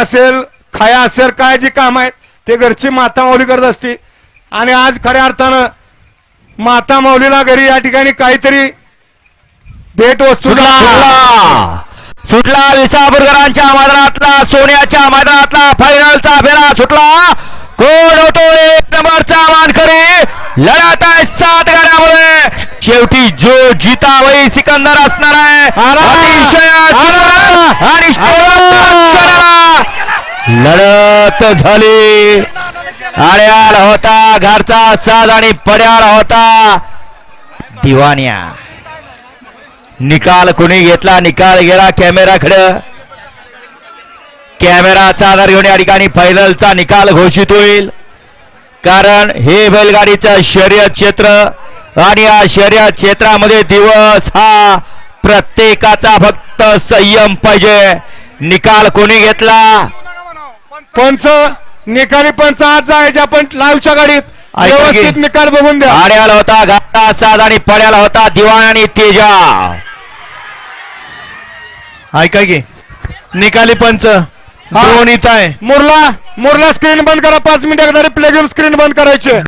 असेल खाया असेल काय जे काम आहेत. ते घरची माता माऊली करत असते. आणि आज खऱ्या अर्थानं माता माऊलीला घरी या ठिकाणी काहीतरी भेट वस्तू सुटला. सुटला. विसापूरकरांच्या मैदानातला सोन्याच्या मैदानातला फायनलचा फेरा सुटला. कोण होतो एक नंबरचा मानकरी. लढत आहे सात गाड्यामुळे. शेवटी जो जिता वही सिकंदर असणार आहे! अतिशय लढत झाली. आड्याल होता घरचा साज आणि पड्याळ होता. दिवान्या. निकाल कुणी घेतला? निकाल गेला कॅमेराकडं. कॅमेराचा आधार घेऊन या ठिकाणी फायनलचा निकाल घोषित होईल. कारण हे बैलगाडीचं शर्यत क्षेत्र आणि या शर्यत क्षेत्रामध्ये दिवस हा प्रत्येकाचा फक्त संयम पाहिजे. निकाल कोणी घेतला? पंच निकाली पंच आज जायचे आपण लाईव्हच्या गाडीत. ऐका की. व्यवस्थित निकाल बघून द्या. आड्याला होता घाटा साज आणि पड्याला होता दिवाण आणि तेजा. ऐका की. निकाली पंच. दोन इथं आहे. मुरला मुरला स्क्रीन बंद करा पाच मिनिटात प्ले घेऊन स्क्रीन बंद करायचे.